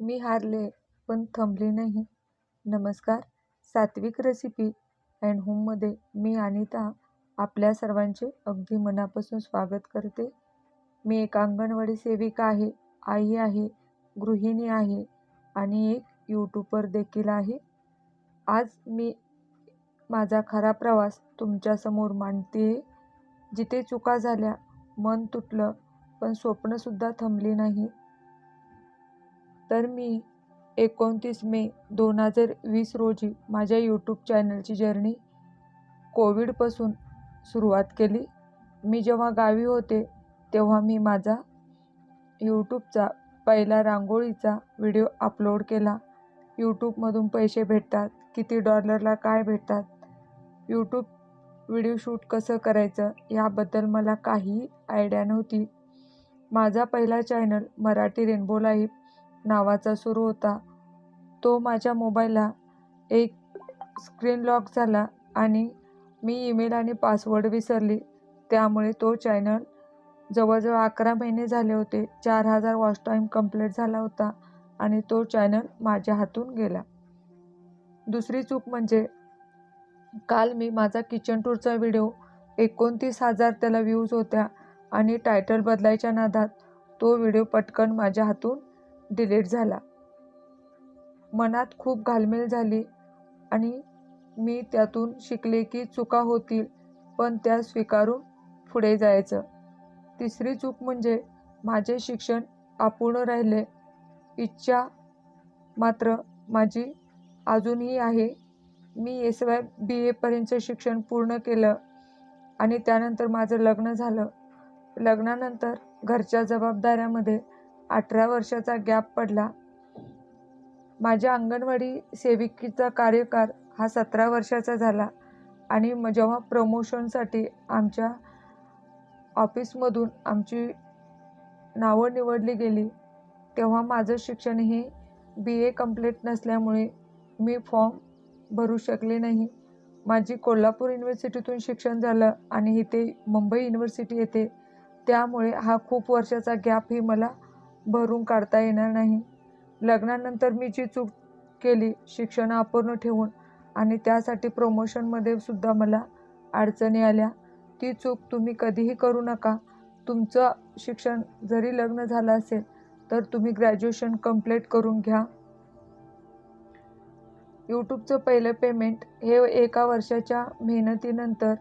मी हारले पण थंबले नाही. नमस्कार. सात्विक रेसिपी अँड होममध्ये मी अनिता आपल्या सर्वांचे अगदी मनापासून स्वागत करते. मी एक अंगणवाडी सेविका आहे, आई आहे, गृहिणी आहे आणि एक यूट्यूबर देखील आहे. आज मी माझा खरा प्रवास तुमच्यासमोर मांडतेय. जिथे चुका झाल्या, मन तुटलं, पण स्वप्नसुद्धा थांबली नाहीत. तर मी एकोणतीस मे दोन हजार वीस रोजी माझ्या यूट्यूब चॅनलची जर्नी कोविडपासून सुरुवात केली. मी जेव्हा गावी होते, तेव्हा मी माझा यूट्यूबचा पहिला रांगोळीचा व्हिडिओ अपलोड केला. यूट्यूबमधून पैसे भेटतात, किती डॉलरला काय भेटतात, यूट्यूब व्हिडिओ शूट कसं करायचं याबद्दल मला काही आयडिया नव्हती. माझा पहिला चॅनल मराठी रेनबो लाईफ नावाचा सुरू होता. तो माझ्या मोबाईलला एक स्क्रीन लॉक झाला आणि मी ईमेल आणि पासवर्ड विसरली. त्यामुळे तो चॅनल जवळजवळ अकरा महिने झाले होते. चार हजार वॉच टाईम कंप्लीट झाला होता आणि तो चॅनल माझ्या हातून गेला. दुसरी चूक म्हणजे काल मी माझा किचन टूरचा व्हिडिओ एकोणतीस हजार त्याला व्ह्यूज होत्या आणि टायटल बदलायच्या नादात तो व्हिडिओ पटकन माझ्या हातून डिलीट झाला. मनात खूप घालमेल झाली आणि मी त्यातून शिकले की चुका होतील, पण त्या स्वीकारून पुढे जायचं. तिसरी चूक म्हणजे माझे शिक्षण अपूर्ण राहिले. इच्छा मात्र माझी अजूनही आहे. मी एस वाय बी एपर्यंतचं शिक्षण पूर्ण केलं आणि त्यानंतर माझं लग्न झालं. लग्नानंतर घरच्या जबाबदाऱ्यामध्ये अठरा वर्षाचा गॅप पडला. माझ्या अंगणवाडी सेविकेचा कार्यकाळ हा सतरा वर्षाचा झाला आणि जेव्हा प्रमोशनसाठी आमच्या ऑफिसमधून आमची नावं निवडली गेली, तेव्हा माझं शिक्षण हे बी ए कंप्लीट नसल्यामुळे मी फॉर्म भरू शकले नाही. माझी कोल्हापूर युनिव्हर्सिटीतून शिक्षण झालं आणि इथे मुंबई युनिव्हर्सिटी येते. त्यामुळे हा खूप वर्षाचा गॅपही मला भरून काढता येणार नाही. लग्नानंतर मी जी चूक केली शिक्षण अपूर्ण ठेवून आणि त्यासाठी प्रमोशनमध्ये सुद्धा मला अडचणी आल्या, ती चूक तुम्ही कधीही करू नका. तुमचं शिक्षण जरी लग्न झालं असेल, तर तुम्ही ग्रॅज्युएशन कंप्लीट करून घ्या. यूट्यूबचं पहिलं पेमेंट हे एका वर्षाच्या मेहनतीनंतर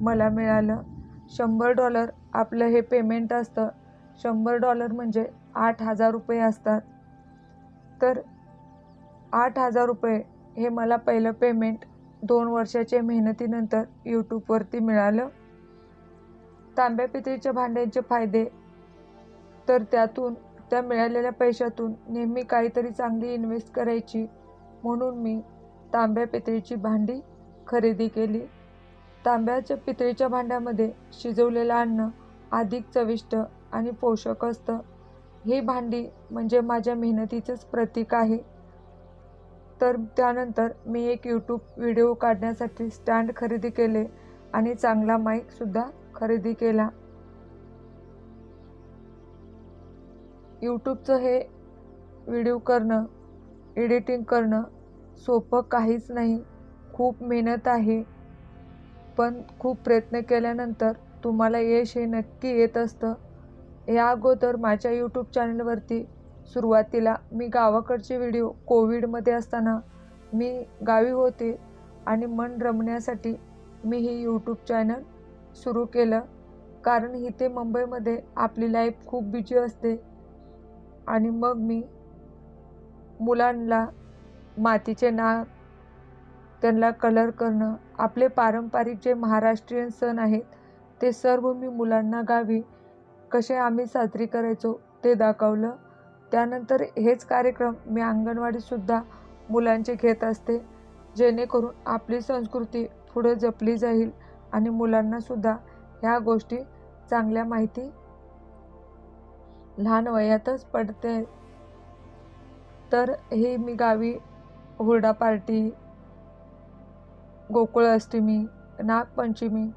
मला मिळालं. शंभर डॉलर आपलं हे पेमेंट असतं. शंभर डॉलर म्हणजे आठ हजार रुपये असतात. तर आठ हजार रुपये हे मला पहिलं पेमेंट दोन वर्षाच्या मेहनतीनंतर यूट्यूबवरती मिळालं. तांब्या पितळीच्या भांड्यांचे फायदे तर त्यातून त्या मिळालेल्या पैशातून नेहमी काहीतरी चांगली इन्व्हेस्ट करायची म्हणून मी तांब्या पितळीची भांडी खरेदी केली. तांब्याच्या पितळीच्या भांड्यामध्ये शिजवलेलं अन्न अधिक चविष्ट आणि पोषक असतं. ही भांडी म्हणजे माझ्या मेहनतीचंच प्रतीक आहे. तर त्यानंतर मी एक यूट्यूब व्हिडिओ काढण्यासाठी स्टँड खरेदी केले आणि चांगला माईकसुद्धा खरेदी केला. यूट्यूबचं हे व्हिडिओ करणं, एडिटिंग करणं सोपं काहीच नाही. खूप मेहनत आहे. पण खूप प्रयत्न केल्यानंतर तुम्हाला यश हे नक्की येत असतं. या अगोदर माझ्या यूट्यूब चॅनलवरती सुरुवातीला मी गावाकडचे व्हिडिओ कोविडमध्ये असताना मी गावी होते आणि मन रमण्यासाठी मी हे यूट्यूब चॅनल सुरू केलं. कारण इथे मुंबईमध्ये आपली लाईफ खूप बिझी असते आणि मग मी मुलांना मातीचे नाग, त्यांना कलर करणं, आपले पारंपरिक जे महाराष्ट्रीयन सण आहेत, ते सर्व मी मुलांना गावी कसे आम्ही साजरी करायचो ते दाखवलं. त्यानंतर हेच कार्यक्रम मी अंगणवाडीतसुद्धा मुलांचे घेत असते. जेणेकरून आपली संस्कृती पुढं जपली जाईल आणि मुलांनासुद्धा ह्या गोष्टी चांगल्या माहिती लहान वयातच पडते तर हे मी गावी हुरडा पार्टी, गोकुळाष्टमी, नागपंचमी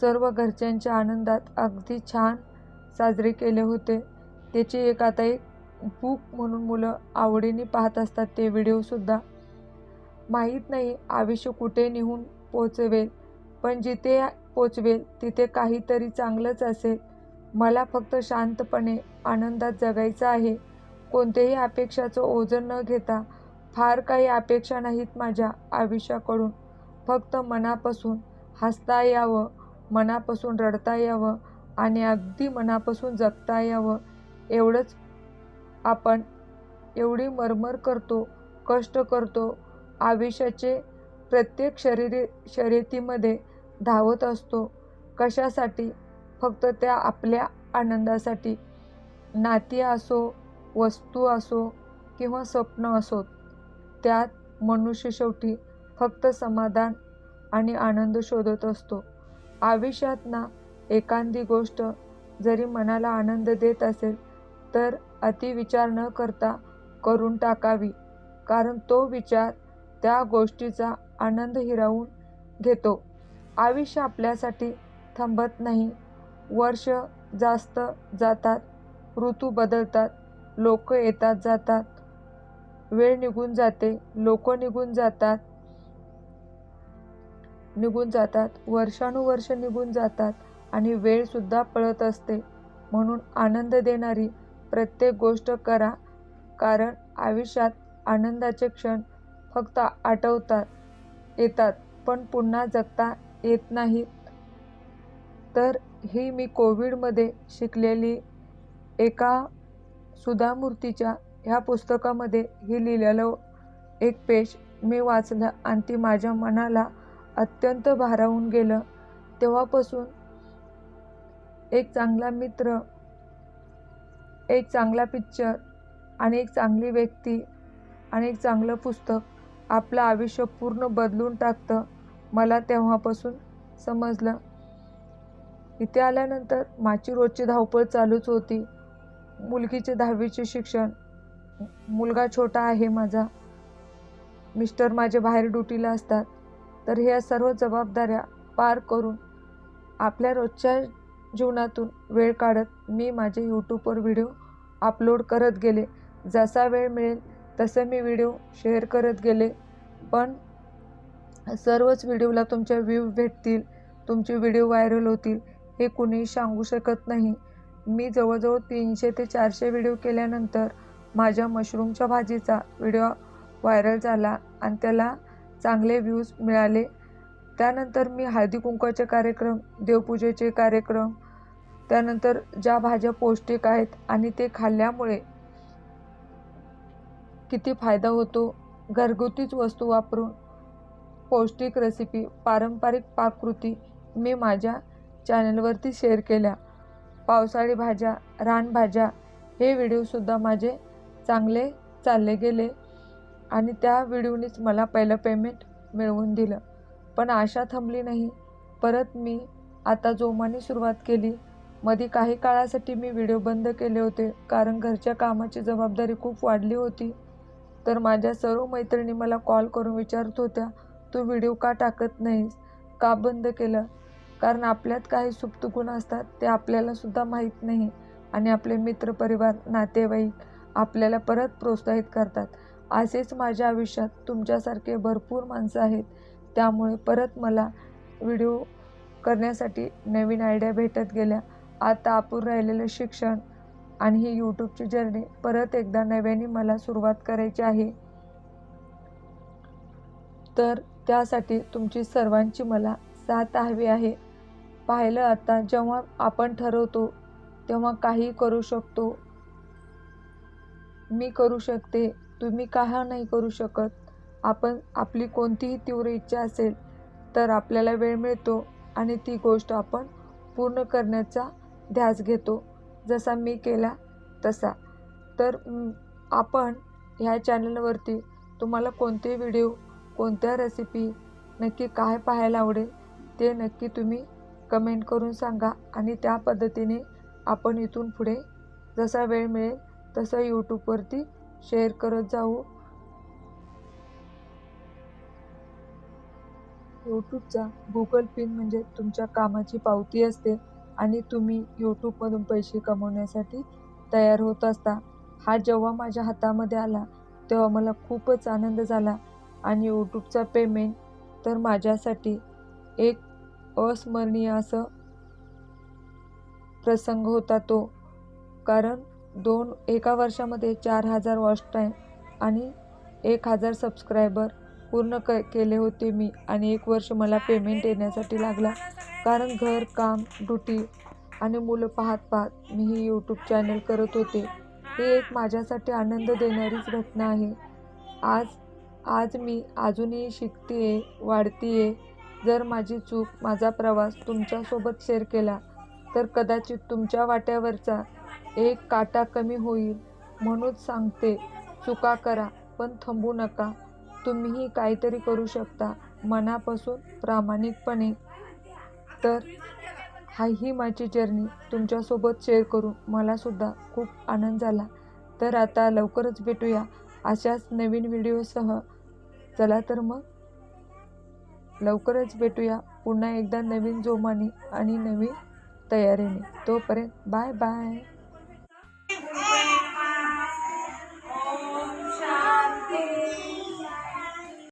सर्व घरच्यांच्या आनंदात अगदी छान साजरे केले होते. त्याची एक आता एक बुक म्हणून मुलं आवडीने पाहत असतात ते व्हिडिओसुद्धा माहीत नाही आयुष्य कुठे निघून पोचवेल पण जिथे पोचवेल तिथे काहीतरी चांगलंच असेल. मला फक्त शांतपणे आनंदात जगायचं आहे. कोणत्याही अपेक्षाचं ओझं न घेता फार काही अपेक्षा नाहीत माझ्या आयुष्याकडून. फक्त मनापासून हसता यावं मनापासून रडता यावं आणि अगदी मनापासून जगता यावं. एवढंच आपण एवढी मरमर करतो कष्ट करतो आयुष्याचे प्रत्येक शरीरे शर्यतीमध्ये धावत असतो. कशासाठी? फक्त त्या आपल्या आनंदासाठी. नाती असो वस्तू असो किंवा स्वप्न असोत त्यात मनुष्य शेवटी फक्त समाधान आणि आनंद शोधत असतो. आयुष्यात ना एखादी गोष्ट जरी मनाला आनंद देत असेल तर अतिविचार न करता करून टाकावी कारण तो विचार त्या गोष्टीचा आनंद हिरावून घेतो. आयुष्य आपल्यासाठी थांबत नाही. वर्ष जास्त जातात ऋतू बदलतात लोक येतात जातात वेळ निघून जाते लोक निघून जातात निघून जातात वर्षानुवर्ष निघून जातात आणि वेळसुद्धा पळत असते. म्हणून आनंद देणारी प्रत्येक गोष्ट करा कारण आयुष्यात आनंदाचे क्षण फक्त आठवतात येतात पण पुन्हा जगता येत नाहीत तर ही मी कोविडमध्ये शिकलेली एका सुधा मूर्तीच्या ह्या पुस्तकामध्ये हे लिहिलेलं एक पेज मी वाचलं आणि ती माझ्या मनाला अत्यंत भारावून गेलं. तेव्हापासून एक चांगला मित्र एक चांगला पिक्चर आणि एक चांगली व्यक्ती आणि एक चांगलं पुस्तक आपलं आयुष्य पूर्ण बदलून टाकतं मला तेव्हापासून समजलं. इथे आल्यानंतर माझी रोजची धावपळ चालूच होती. मुलगीचे दहावीचे शिक्षण मुलगा छोटा आहे माझा. मिस्टर माझे बाहेर ड्युटीला असतात. तर ह्या सर्व जबाबदाऱ्या पार करून आपल्या रोजच्या जीवनातून वेळ काढत मी माझे यूट्यूबवर व्हिडिओ अपलोड करत गेले. जसा वेळ मिळेल तसं मी व्हिडिओ शेअर करत गेले. पण सर्वच व्हिडिओला तुमच्या व्ह्यू भेटतील तुमचे व्हिडिओ व्हायरल होतील हे कुणीही सांगू शकत नाही. मी जवळजवळ तीनशे ते चारशे व्हिडिओ केल्यानंतर माझ्या मशरूमच्या भाजीचा व्हिडिओ व्हायरल झाला आणि त्याला चांगले व्ह्यूज मिळाले. त्यानंतर मी हळदी कुंकवाचे कार्यक्रम देवपूजेचे कार्यक्रम त्यानंतर ज्या भाज्या पौष्टिक आहेत आणि ते खाल्ल्यामुळे किती फायदा होतो घरगुतीच वस्तू वापरून पौष्टिक रेसिपी पारंपरिक पाककृती मी माझ्या चॅनलवरती शेअर केल्या. पावसाळी भाज्या रानभाज्या हे व्हिडिओसुद्धा माझे चांगले चालले गेले आणि त्या व्हिडिओनीच मला पहिलं पेमेंट मिळवून दिलं. पण आशा थांबली नाही. परत मी आता जोमाने सुरुवात केली. मध्ये काही काळासाठी मी व्हिडिओ बंद केले होते कारण घरच्या कामाची जबाबदारी खूप वाढली होती. तर माझ्या सर्व मैत्रिणी मला कॉल करून विचारत होत्या तू व्हिडिओ का टाकत नाहीस? का बंद केलं? कारण आपल्यात काही सुप्त गुण असतात ते आपल्यालासुद्धा माहीत नाही आणि आपले मित्रपरिवार नातेवाईक आपल्याला परत प्रोत्साहित करतात. असेच माझ्या आयुष्यात तुमच्यासारखे भरपूर माणसं आहेत त्यामुळे परत मला व्हिडिओ करण्यासाठी नवीन आयडिया भेटत गेल्या. आता आपण राहिलेलं शिक्षण आणि ही यूट्यूबची जर्नी परत एकदा नव्याने मला सुरुवात करायची आहे. तर त्यासाठी तुमची सर्वांची मला साथ हवी आहे. पाहिलं आता जेव्हा आपण ठरवतो तेव्हा काही करू शकतो. मी करू शकते तुम्ही का नाही करू शकत? आपण आपली कोणतीही तीव्र इच्छा असेल तर आपल्याला वेळ मिळतो आणि ती गोष्ट आपण पूर्ण करण्याचा ध्यास घेतो. जसा मी केला तसा. तर आपण ह्या चॅनलवरती तुम्हाला कोणते व्हिडिओ कोणत्या रेसिपी नक्की काय पाहायला आवडेल ते नक्की तुम्ही कमेंट करून सांगा आणि त्या पद्धतीने आपण इथून पुढे जसा वेळ मिळेल तसं यूट्यूबवरती शेअर करत जाऊ. यूट्यूबचा गुगल पिन म्हणजे तुमच्या कामाची पावती असते आणि तुम्ही यूट्यूबमधून पैसे कमवण्यासाठी तयार होत असता. हा जेव्हा माझ्या हातामध्ये आला तेव्हा मला खूपच आनंद झाला आणि यूट्यूबचा पेमेंट तर माझ्यासाठी एक अस्मरणीय असं प्रसंग होता तो. कारण दोन एका वर्षामध्ये चार हजार वॉच टाईम आणि एक हजार सबस्क्रायबर पूर्ण क केले होते मी आणि एक वर्ष मला पेमेंट येण्यासाठी लागला. कारण घर काम ड्युटी आणि मुलं पाहत पाहत मी ही यूट्यूब चॅनल करत होते. ही एक माझ्यासाठी आनंद देणारीच घटना आहे. आज आज मी अजूनही शिकते आहे वाढते आहे जर माझी चूक माझा प्रवास तुमच्यासोबत शेअर केला तर कदाचित तुमच्या वाट्यावरचा एक काटा कमी होईल म्हणूनच सांगते चुका करा पण थांबू नका. तुम्हीही काहीतरी करू शकता. मनापासून प्रामाणिकपणे. तर हा ही माझी जर्नी तुमच्यासोबत शेअर करून मलासुद्धा खूप आनंद झाला. तर आता लवकरच भेटूया अशाच नवीन व्हिडिओसह. चला तर मग. लवकरच भेटूया पुन्हा एकदा नवीन जोमाने आणि नवीन तयारीने. तोपर्यंत बाय बाय.